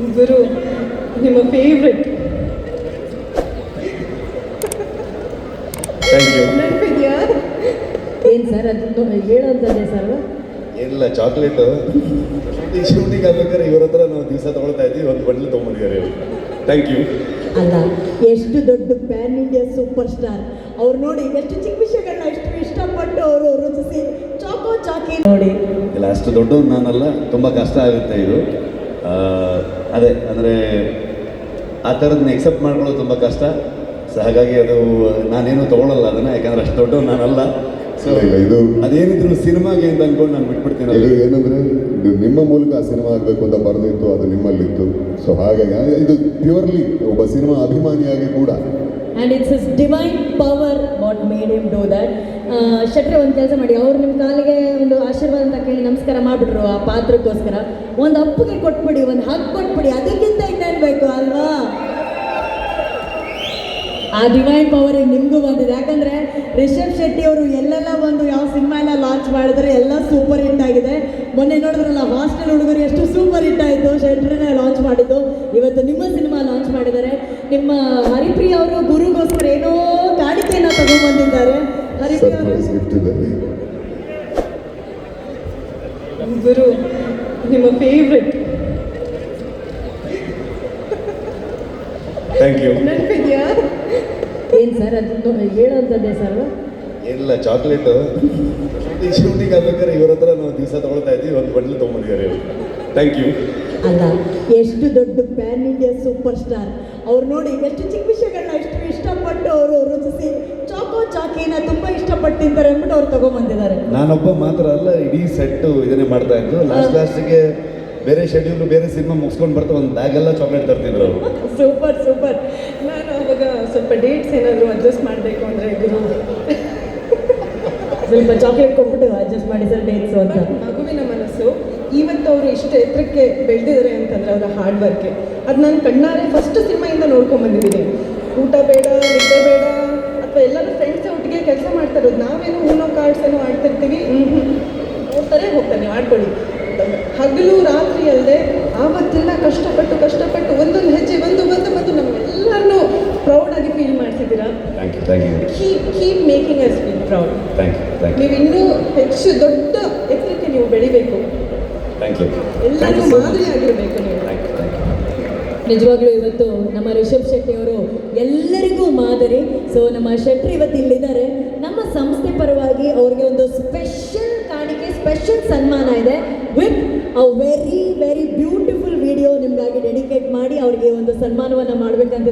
ನಮ್ಮ ಗುರು ನಿಮ್ಮ ಫೇವ್ರೆಟ್ ನೆನಪಿದೆಯಾ? ಏನು ಸರ್ ಅದು ಹೇಳೋಂಥದ್ದೇ ಸರ್ ಏನಿಲ್ಲ ಚಾಕ್ಲೇಟು ಶೂಟಿಂಗ್ ಶೂಟಿಂಗ್ ಆಗ್ಬೇಕಾದ್ರೆ ಇವ್ರ ಹತ್ರ ನಾವು ದಿವಸ ತೊಗೊಳ್ತಾ ಇದ್ವಿ ಒಂದು ಬಂಡ್ಲು ತೊಗೊಂಡಿದ್ದಾರೆ ಥ್ಯಾಂಕ್ ಯು ಅಲ್ಲ ಎಷ್ಟು ದೊಡ್ಡ ಪ್ಯಾನ್ ಇಂಡಿಯಾ ಸೂಪರ್ ಸ್ಟಾರ್ ಅವ್ರು ನೋಡಿ ಎಷ್ಟು ಚಿಕ್ಕ ವಿಷಯಗಳನ್ನ ಎಷ್ಟು ಇಷ್ಟಪಟ್ಟು ಅವರು ರುಚಿಸಿ ಚಾಕೋ ಚಾಕಿ ನೋಡಿ. ಇಲ್ಲ ಅಷ್ಟು ದೊಡ್ಡದು ನಾನಲ್ಲ ತುಂಬ ಕಷ್ಟ ಆಗುತ್ತೆ ಇದು. ಅದೇ ಅಂದರೆ ಆ ಥರದನ್ನ ಎಕ್ಸೆಪ್ಟ್ ಮಾಡ್ಕೊಳ್ಳೋದು ತುಂಬ ಕಷ್ಟ. ಸೊ ಹಾಗಾಗಿ ಅದು ನಾನೇನು ತೊಗೊಳಲ್ಲ ಅದನ್ನು ಯಾಕಂದ್ರೆ ಅಷ್ಟು ದೊಡ್ಡವ್ನು ನಾನಲ್ಲ. ಸೊ ಇದು ಅದೇನಿದ್ರು ಸಿನಿಮಾಗೆ ಅಂತ ಅಂದ್ಕೊಂಡು ನಾನು ಬಿಟ್ಬಿಡ್ತೀನಿ ಇದು ಏನಂದರೆ ಇದು ನಿಮ್ಮ ಮೂಲಕ ಆ ಸಿನಿಮಾ ಆಗಬೇಕು ಅಂತ ಬರೆದಿತ್ತು ಅದು ನಿಮ್ಮಲ್ಲಿತ್ತು. ಸೊ ಹಾಗಾಗಿ ಇದು ಪ್ಯೂರ್ಲಿ ಒಬ್ಬ ಸಿನಿಮಾ ಅಭಿಮಾನಿಯಾಗಿ ಕೂಡ and it's is divine power what made him do that ಶೆಟ್ರೆ ಒಂದು ಕೆಲಸ ಮಾಡಿ, ಅವ್ರು ನಿಮ್ಮ ಕಾಲಿಗೆ ಒಂದು ಆಶೀರ್ವಾದ ಅಂತ ಕೇಳಿ ನಮಸ್ಕಾರ ಮಾಡಿಬಿಟ್ರು ಆ ಪಾತ್ರಕ್ಕೋಸ್ಕರ. ಒಂದು ಅಪ್ಪಗೆ ಕೊಟ್ಬಿಡಿ, ಒಂದು ಹಕ್ ಕೊಟ್ಬಿಡಿ, ಅದಕ್ಕಿಂತ ಇನ್ನೇನು ಬೇಕು ಅಲ್ವಾ? ಆ ಡಿವೈನ್ ಪವರ್ ನಿಮಗೂ ಬಂದಿದೆ. ಯಾಕಂದರೆ ರಿಷಬ್ ಶೆಟ್ಟಿ ಅವರು ಎಲ್ಲೆಲ್ಲ ಬಂದು ಯಾವ ಸಿನಿಮಾ ಎಲ್ಲ ಲಾಂಚ್ ಮಾಡಿದ್ರೆ ಎಲ್ಲ ಸೂಪರ್ ಹಿಟ್ ಆಗಿದೆ. ಮೊನ್ನೆ ನೋಡಿದ್ರಲ್ಲ ಹಾಸ್ಟೆಲ್ ಹುಡುಗರು ಎಷ್ಟು ಸೂಪರ್ ಹಿಟ್ ಆಯಿತು ಶೆಟ್ರನ್ನೇ ಲಾಂಚ್ ಮಾಡಿದ್ದು ಇವತ್ತು ನಿಮ್ಮ ಸಿನಿಮಾ ಲಾಂಚ್ ಮಾಡಿದ್ದಾರೆ ನಿಮ್ಮ ಹರಿಪ್ರಿಯ ಅವರು ಗುರುಗೋಸ್ಕರ ಏನೋ ಕಾಣಿಕೆಯನ್ನ ತಗೊಂಡ್ಬಂದಿದ್ದಾರೆ. ಹರಿಪ್ರಿಯ ಗುರು ನಿಮ್ಮ ಫೇವ್ರೆಟ್ ಥ್ಯಾಂಕ್ ಯು ನೆನಪಿದೆಯಾ? ಏನು ಸರ್ ಅದು ಹೇಳೋಂಥದ್ದೇ ಸರ್? ಏನಿಲ್ಲ ಚಾಕ್ಲೇಟು ಶೂಟಿಂಗ್ ಶೂಟಿಂಗ್ ಆಗ್ಬೇಕಾದ್ರೆ ಇವ್ರ ಹತ್ರ ನಾವು ದಿವಸ ತೊಗೊಳ್ತಾ ಇದ್ವಿ ಒಂದು ಬಂಡ್ಲು ತೊಗೊಂಬಂದಿದ್ದಾರೆ ಇವರು. ಥ್ಯಾಂಕ್ ಯು ಅಲ್ಲ ಎಷ್ಟು ದೊಡ್ಡ ಪ್ಯಾನ್ ಇಂಡಿಯಾ ಸೂಪರ್ ಸ್ಟಾರ್ ಅವ್ರು ನೋಡಿ ಎಷ್ಟು ಚಿಕ್ಕ ವಿಷಯಗಳನ್ನ ಎಷ್ಟು ಇಷ್ಟಪಟ್ಟು ಅವರು ರುಚಿಸಿ ಚಾಕೋ ಚಾಕಿನ ತುಂಬ ಇಷ್ಟಪಟ್ಟು ತಿಂತಾರೆ ಅಂದ್ಬಿಟ್ಟು ಅವ್ರು ತಗೊಂಬಂದಿದ್ದಾರೆ. ನಾನೊಬ್ಬ ಮಾತ್ರ ಅಲ್ಲ ಇಡೀ ಸೆಟ್ ಇದನ್ನೇ ಮಾಡ್ತಾ ಇದ್ದು. ಲಾಸ್ಟ್ ಲಾಸ್ಟಿಗೆ ಬೇರೆ ಶೆಡ್ಯೂಲ್ ಬೇರೆ ಸಿನಿಮಾ ಮುಗಿಸ್ಕೊಂಡು ಬರ್ತಾ ಒಂದು ಬ್ಯಾಗೆಲ್ಲ ಚಾಕ್ಲೇಟ್ ತರ್ತಿದ್ರು ಅವರು. Super super. ನಾನು ಅವಾಗ ಸ್ವಲ್ಪ ಡೇಟ್ಸ್ ಏನಾದರೂ ಅಡ್ಜಸ್ಟ್ ಮಾಡಬೇಕು ಅಂದರೆ ಗುರು ಸ್ವಲ್ಪ ಚಾಕ್ಲೇಟ್ ಕೊಟ್ಬಿಟ್ಟು ಅಡ್ಜಸ್ಟ್ ಮಾಡಿ ಸರ್ ಡೇಟ್ಸ್ ಅಂತ. ಮಗುವಿನ ಮನಸ್ಸು ಇವತ್ತು ಅವರು ಇಷ್ಟು ಎತ್ತರಕ್ಕೆ ಬೆಳೆದಿದ್ದಾರೆ ಅಂತಂದ್ರೆ ಅವರ ಹಾರ್ಡ್ ವರ್ಕ್ ಅದು ನಾನು ಕಣ್ಣಾರೆ ಫಸ್ಟ್ ಸಿನಿಮಾಯಿಂದ ನೋಡ್ಕೊಂಡ್ ಬಂದಿದ್ದೀನಿ ಊಟ ಬೇಡ ನಿದ್ದೆ ಬೇಡ ಅಥವಾ ಎಲ್ಲರೂ ಫ್ರೆಂಡ್ಸ್ ಒಟ್ಟಿಗೆ ಕೆಲಸ ಮಾಡ್ತಾ ಇರೋದು. ನಾವೇನು ಊನೋ ಕಾರ್ಡ್ಸ್ ಏನೋ ಆಡ್ತಿರ್ತೀವಿ. ಹೋಗ್ತಾರೆ ನೀವು ಆಡ್ಕೊಳ್ಳಿ. ಹಗಲು ರಾತ್ರಿ ಅಲ್ಲದೆ ಆವತ್ತೆಲ್ಲ ಕಷ್ಟಪಟ್ಟು ಕಷ್ಟಪಟ್ಟು ಒಂದೊಂದು ಹೆಜ್ಜೆ ಒಂದು ಬಂದು ಬಂದು ಪ್ರೌಡ್ ಆಗಿ ಫೀಲ್ ಮಾಡ್ತಿದ್ದೀರಾ? Keep keep making us feel proud ನೀವು ಇನ್ನೂ ಹೆಚ್ಚು ದೊಡ್ಡ ಎತ್ತರಕ್ಕೆ ನೀವು ಬೆಳಿಬೇಕು. ಎಲ್ಲರಿಗೂ ಮಾದರಿ ಆಗಿರಬೇಕು ನೀವು. ನಿಜವಾಗ್ಲೂ ಇವತ್ತು ನಮ್ಮ ರಿಷಬ್ ಶೆಟ್ಟಿ ಅವರು ಎಲ್ಲರಿಗೂ ಮಾದರಿ. ಸೊ ನಮ್ಮ ಶೆಟ್ಟಿ ಇವತ್ತು ಇಲ್ಲಿದ್ದಾರೆ. ನಮ್ಮ ಸಂಸ್ಥೆ ಪರವಾಗಿ ಅವ್ರಿಗೆ ಒಂದು ಸ್ಪೆಷಲ್ ಕಾಣಿಕೆ ಸ್ಪೆಷಲ್ ಸನ್ಮಾನ ಇದೆ. With a very very beautiful video ನಿಮಗಾಗಿ ಡೆಡಿಕೇಟ್ ಮಾಡಿ ಅವ್ರಿಗೆ ಒಂದು ಸನ್ಮಾನವನ್ನು ಮಾಡಬೇಕಂತ